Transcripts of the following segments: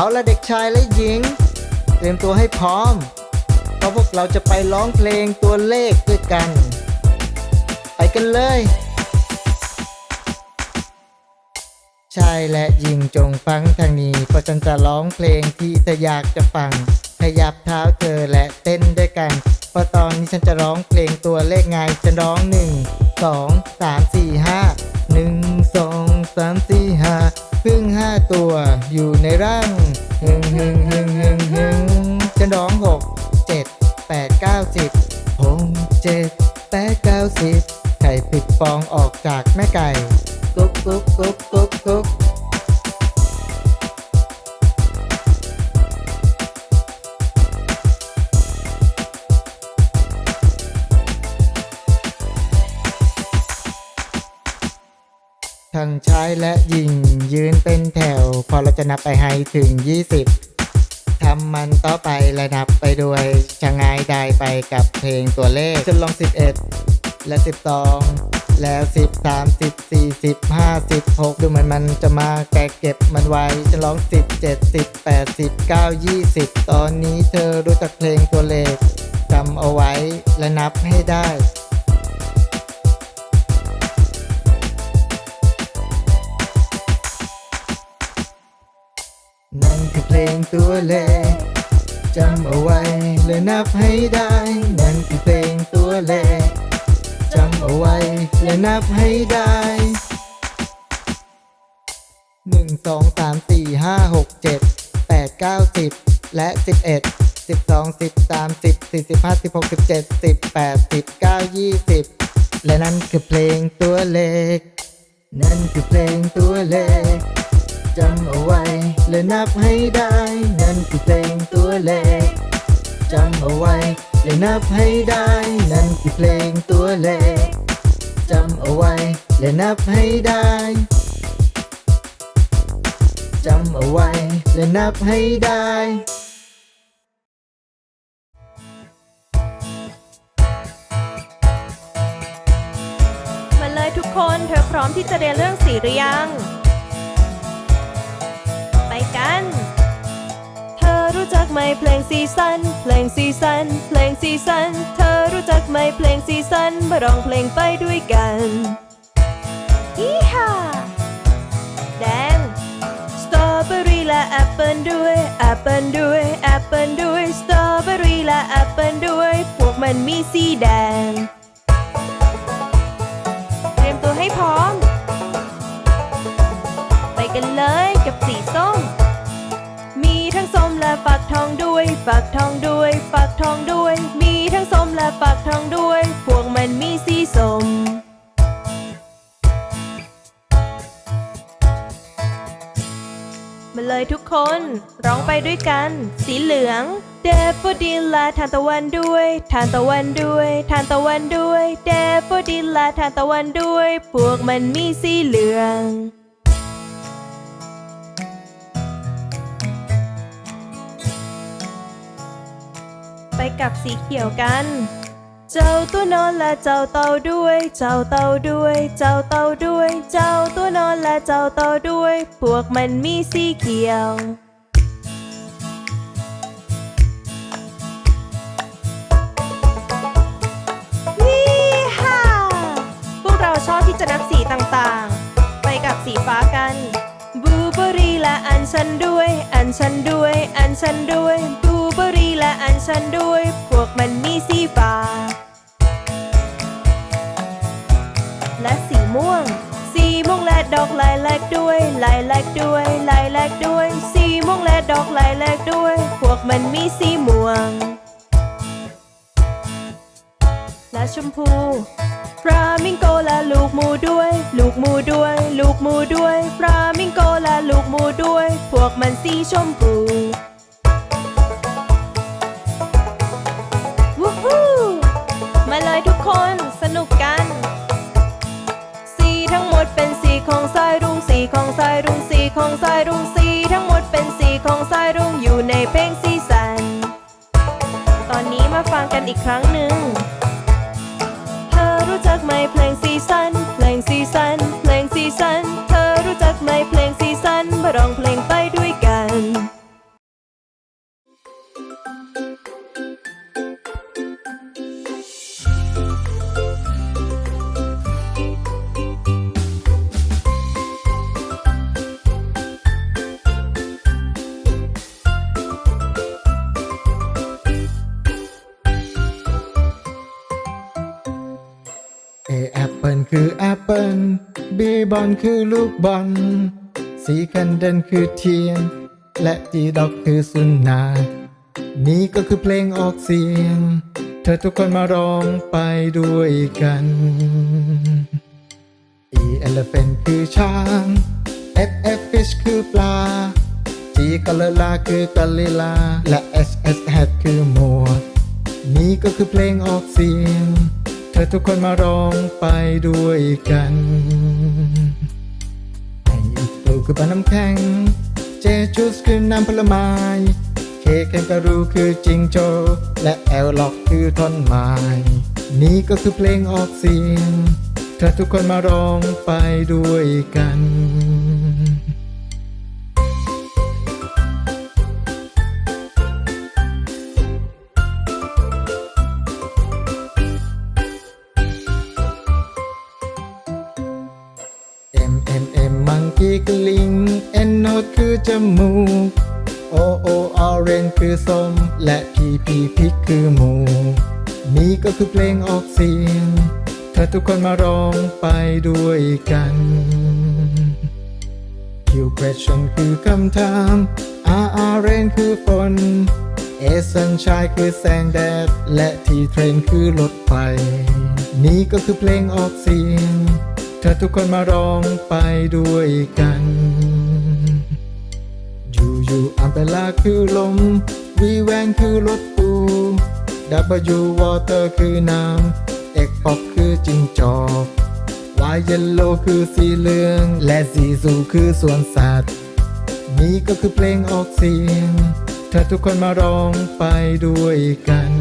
เอาละเด็กชายและหญิง เตรียมตัวให้พร้อม เพราะพวกเราจะไปร้องเพลงตัวเลขด้วยกัน ไปกันเลย ชายและหญิงจงฟังทางนี้เพราะฉันจะร้องเพลงที่เธออยากจะฟังขยับเท้าเธอและเต้นด้วยกัน เพราะตอนนี้ฉันจะร้องเพลงตัวเลขไงจะร้องหนึ่งสองสามสี่ห้าหนึ่งสองสามสี่ห้า พึ่งห้าตัวอยู่ในร่างหึงหึงหึงหึงหึงจะร้องหกเจ็ดแปดเก้าสิบหกเจ็ดแปดเก้าสิบไข่ปิดฟองออกจากแม่ไก่ ทั้งชายและหญิงยืนเป็นแถว พอเราจะนับไปให้ถึง 20 ทำมันต่อไปและนับไปด้วยจะงายได้ไปกับเพลงตัวเลขจนลอง 11 และ 12 แล้ว13 14 15 16ดูเหมือนมันจะมาแกะเก็บมันไว้จะร้อง17 18 19 20 ตอนนี้เธอรู้จักเพลงตัวเลขจำเอาไว้และนับให้ได้ นั่นคือเพลงตัวเลขจำเอาไว้และนับให้ได้ นั่นคือเพลงตัวเลขจำเอาไว้และนับให้ได้หนึ่งสองสามสี่ห้าหกเจ็ดแปดเก้าสิบและสิบเอ็ดสิบสองสิบสามสิบสี่สิบห้าสิบหกสิบเจ็ดสิบแปดสิบเก้ายี่สิบและนั่นคือเพลงตัวเลข นั่นคือเพลงตัวเลข จำเอาไว้ และนับให้ได้ นั่นคือเพลงตัวเลขจำเอาไว้ และนับให้ได้ นั่นคือเพลงตัวเลขจำเอาไว้ และนับให้ได้จำเอาไว้ และนับให้ได้มาเลยทุกคน เธอพร้อมที่จะเรียนเรื่องสีหรือยัง ไหมเพลงซีซัน เพลงซีซัน เพลงซีซัน เธอรู้จักไหมเพลงซีซัน มาร้องเพลงไปด้วยกันอีฮ่าแดง สตรอเบอรี่และแอปเปิลด้วย แอปเปิลด้วย แอปเปิลด้วย สตรอเบอรี่และแอปเปิลด้วย พวกมันมีสีแดง เตรียมตัวให้พร้อม ไปกันเลย ทองด้วยฝักทองด้วยฝักทองด้วย มีทั้งสมและฝักทองด้วย พวกมันมีสีสมมาเลยทุกคนร้องไปด้วยกัน สีเหลืองเดฟโฟดินละทานตะวันด้วยทานตะวันด้วยทานตะวันด้วยเดฟโฟดินละทานตะวันด้วย พวกมันมีสีเหลือง กับสีเขียวกัน เจ้าตัวนอนและเจ้าเต่าด้วย เจ้าเต่าด้วย เจ้าเต่าด้วย เจ้าตัวนอนและเจ้าเต่าด้วย พวกมันมีสีเขียววิฮ่าพวกเราชอบที่จะนับสีต่างๆ ไปกับสีฟ้ากันบลูเบอรี่และอันชันด้วย อันชันด้วย อันชันด้วยบลูเบอรี่ และอันด้วย พวกมันมีสีฟ้า และสีม่วง สีม่วงและดอกลายแลกด้วยลายแลกด้วยลายแลกด้วย สีม่วงและดอกลายแลกด้วย พวกมันมีสีม่วง และชมพูฟรามิงโกและลูกหมูด้วย ลูกหมูด้วย ลูกหมูด้วยฟรามิงโกและลูกหมูด้วย พวกมันสีชมพู บอลคือลูกบอล C คันเดนคือเทียน และ G ดอกคือสุนัขนี่ก็คือเพลงออกเสียง เธอทุกคนมาร้องไปด้วยกัน E elephant คือช้าง F F fish คือปลา G กะละลาคือกะลิลา และ S S hat คือหมวกนี่ก็คือเพลงออกเสียง เธอทุกคนมาร้องไปด้วยกัน คือปลาน้ำแข็ง เจจูสคือน้ำผลไม้ เคแคนการูคือจิงโจ และแอลล็อกคือท่อนไม้ นี่ก็คือเพลงออกเสียง ถ้าทุกคนมาร้องไปด้วยกัน มูก O O orange คือส้ม และ P P พริกคือหมู นี่ก็คือเพลงออกเสียง เธอทุกคนมาร้องไปด้วยกัน Q question คือคำถาม R R rain คือฝน S sunshine คือแสงแดด และ T train คือรถไฟ นี่ก็คือเพลงออกเสียง เธอทุกคนมาร้องไปด้วยกัน u อัมเปลาคือลม V แวนคือรถตู้ W water คือน้ำ X pop คือจิงจอก Y yellow คือสีเหลือง และสีสูคือสวนสัตว์ นี่ก็คือเพลงออกเสียง ถ้าทุกคนมาร้องไปด้วยกัน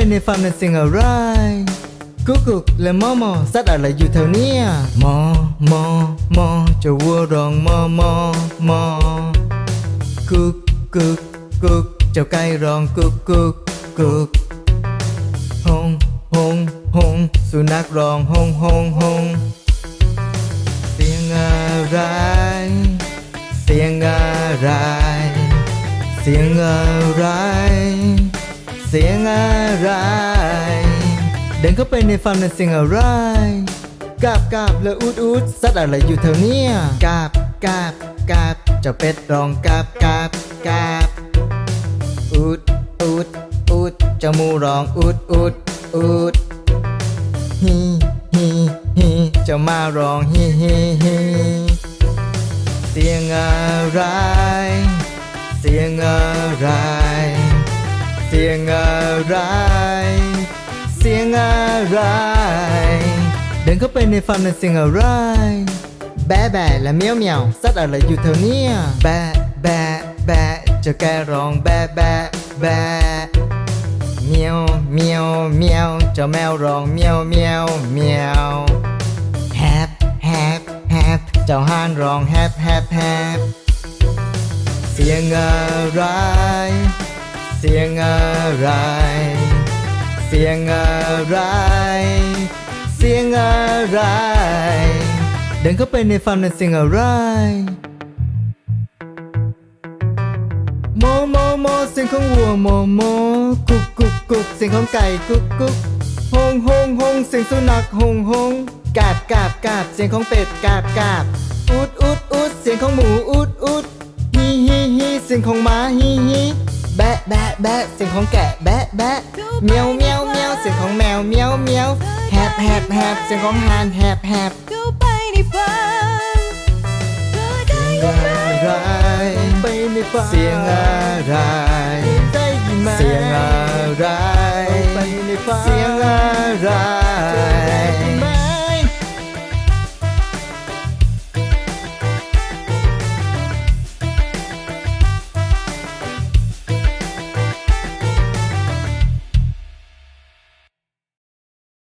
เดินเข้าไปในฟาร์มนั้นเสียงอะไรกุกกุกและมอมอสัตว์อะไรอยู่แถวเนี้ยมอมอมอ เสียงอะไร เดินเข้าไปในฟาร์มนั้นเสียงอะไร กาบกาบและอูดอูดสัตว์อะไรอยู่แถวเนี้ยกาบกาบกาบเจ้าเป็ดร้องกาบกาบกาบอูดอูดอูดเจ้าหมูร้องอูดอูดอูดฮีฮีฮีเจ้ามาร้องฮีฮีฮีเสียงอะไร เสียงอะไร สียงอะไร เสียงอะไร เดินเข้าไปในฟาร์มนั้นเสียงอะไร แบะแบะและเมียวเมียวสัตว์อะไรอยู่แถวเนี้ยแบะแบะแบะเจ้าแกร้องแบะแบะแบะเมียวเมียวเมียวเจ้าแมวร้องเมียวเมียวเมียวแฮปแฮปแฮปเจ้าห่านร้องแฮปแฮปแฮปเสียงอะไร เสียงอะไร เสียงอะไร เสียงอะไร เดินเข้าไปในฟาร์มนั้นเสียงอะไร โมโมโมเสียงของวัวโมโม กุกกุกกุกเสียงของไก่กุกกุกฮงฮงฮงเสียงสุนัขฮงฮงกาบกาบกาบเสียงของเป็ดกาบกาบอุดอุดอุดเสียงของหมูอุดอุดฮีฮีฮีเสียงของหมาฮีฮี แบะแบะแบะเสียงของแกะแบะแบะเมียวเมียวเมียวเสียงของแมวเมียวเมียวแฮบแฮบแฮบเสียงของห่านแฮบแฮบเข้าไปในฝันเธอได้ยินไหมอะไรไปในฝันเสียงอะไรได้ยินไหมเสียงอะไรไปในฝันเสียงอะไรได้ยินไหม